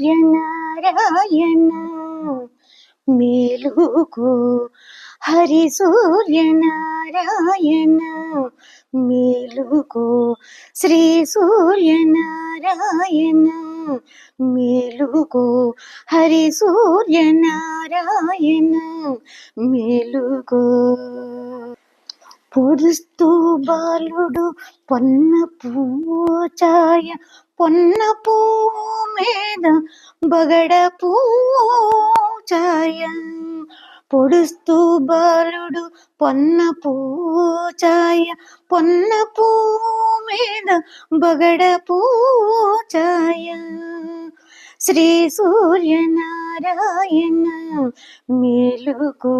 సూర్యనారాయణ మేలుకు హరి సూర్యనారాయణ మేలుకో శ్రీ సూర్యనారాయణ మేలుకో హరి సూర్యనారాయణ మేలుకో. పొడుస్తూ బాలుడు పొన్న పూచాయ పొన్న పువ్వు బగడ పూచాయ పొడుస్తూ బాలుడు పొన్న పూచాయ. పొన్న పూ మీద బగడ పూచాయ శ్రీ సూర్యనారాయణ మేలుకు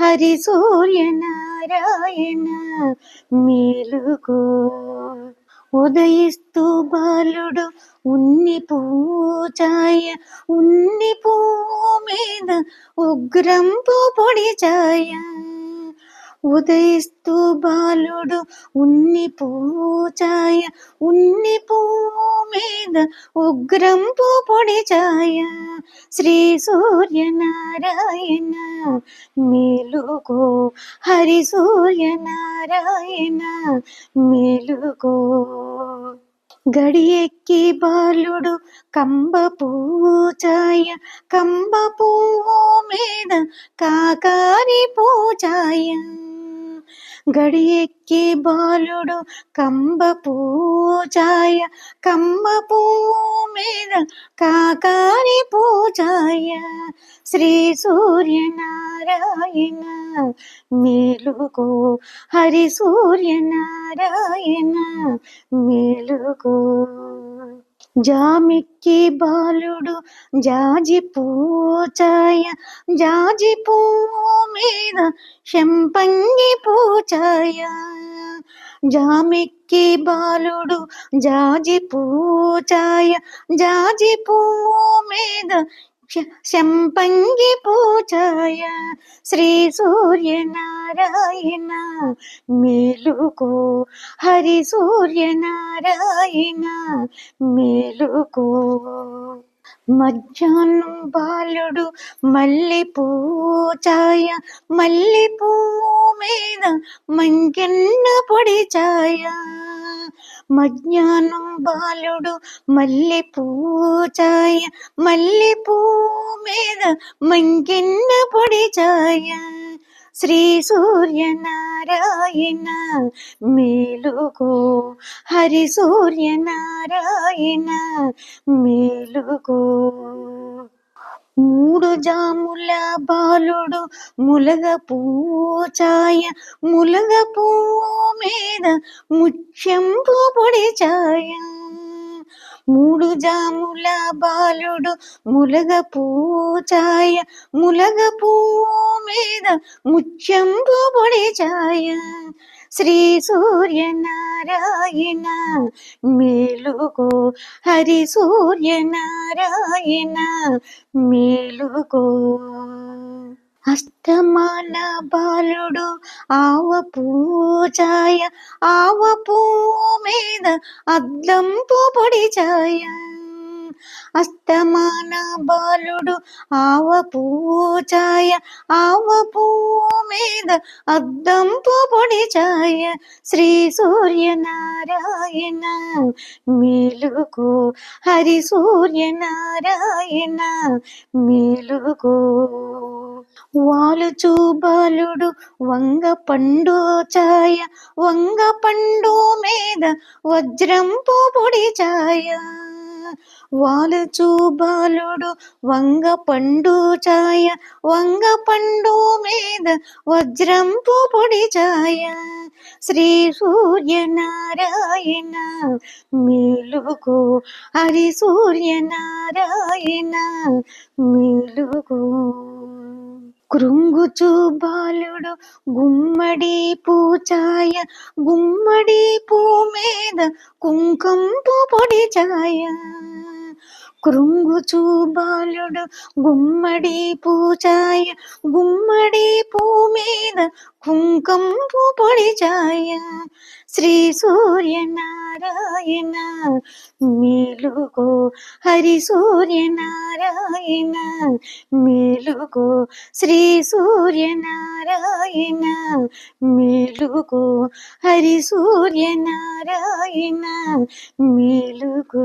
హరి సూర్యనారాయణ మేలుకు. ఉదయిస్తూ బాలుడు ఉన్ని పూచాయ ఉన్ని పువ్వు మీద ఉగ్రంపు పొడి ఛాయ ఉదయిస్తూ బాలుడు ఉన్ని పువ్వు పూచాయ ఉన్ని పువ్వు మీద ఉగ్రంపు పొడి ఛాయ శ్రీ సూర్యనారాయణ మేలుకో హరి సూర్యనారాయణ మేలుకో. గడియెక్కి బాలుడు కంబ పువ్వు పూచాయ కంబ పువ్వు మీద కాకారి పూచాయ గడియెక్కి బాలుడు కంబ పూజాయ కంబ పూ మీద కాకారి పూజాయ. శ్రీ సూర్యనారాయణ మేలుకు హరి సూర్యనారాయణ మేలుకు. జామిక్కి బాలుడు జాజి పూచాయ జాజి పువ్వు మీద శంపంగి పూచాయ. జామిక్కి బాలుడు జాజి పూచాయ జాజి పువ్వు మీద శంపంగి పూజాయ శ్రీ సూర్య నారాయణ మేలుకు హరి సూర్య నారాయణ మేలుకు. మధ్యాహ్నం బాలుడు మల్లె పూచాయ మల్లె పువ్వు మీద మంకెన్న పొడి ఛాయ మజ్ఞానం బాలుడు మల్లె పూచాయ మల్లె పూ మీద మంకెన్న పొడి చాయ. శ్రీ సూర్యనారాయణ మేలుకో హరి సూర్యనారాయణ మేలుకో. మూడు జాముల బాలుడు ములగ పూచాయ ములగ పువ్వు మీద ముత్యంపు పొడి ఛాయ మూడు జాముల బాలుడు ములగ పూచాయ ములగ పువ్వు మీద ముత్యంపు పొడి ఛాయ శ్రీ సూర్య నారాయణ మేలుకో హరి సూర్య నారాయణ మేలుకో. అస్తమాన బాలుడు ఆవ పూజాయ ఆవ పూ మీద అద్దంపు పొడి ఛాయ అస్తమాన బాలుడు ఆవ పువ్వు పూచాయ ఆవ పువ్వు మీద అద్దంపు పొడి ఛాయ శ్రీ సూర్యనారాయణ మేలుకు హరి సూర్యనారాయణ మేలుకు. వాలుచు బాలుడు వంగ పండు ఛాయ వంగ పండు మీద వజ్రంపు పొడి ఛాయ వాలుచు బాలుడు వంగ పండు ఛాయ వంగ పండు మీద వజ్రంపు పొడి ఛాయ శ్రీ సూర్యనారాయణ మేలుకో హరి సూర్యనారాయణ మేలుకో. కృంగుచు బాలుడు గుమ్మడి పూచాయ గుమ్మడి పూ మీద కుంకంపు పొడి ఛాయ కృంగుచు బాలుడు గుమ్మడి పూచాయ గుమ్మడి పూ మీద కుంకంపు పొడిచాయ శ్రీ సూర్యనారాయణ మేలుకో. హరి సూర్యనారాయణ మేలుకో. శ్రీ సూర్యనారాయణ మేలుకో. హరి సూర్యనారాయణ మేలుకో.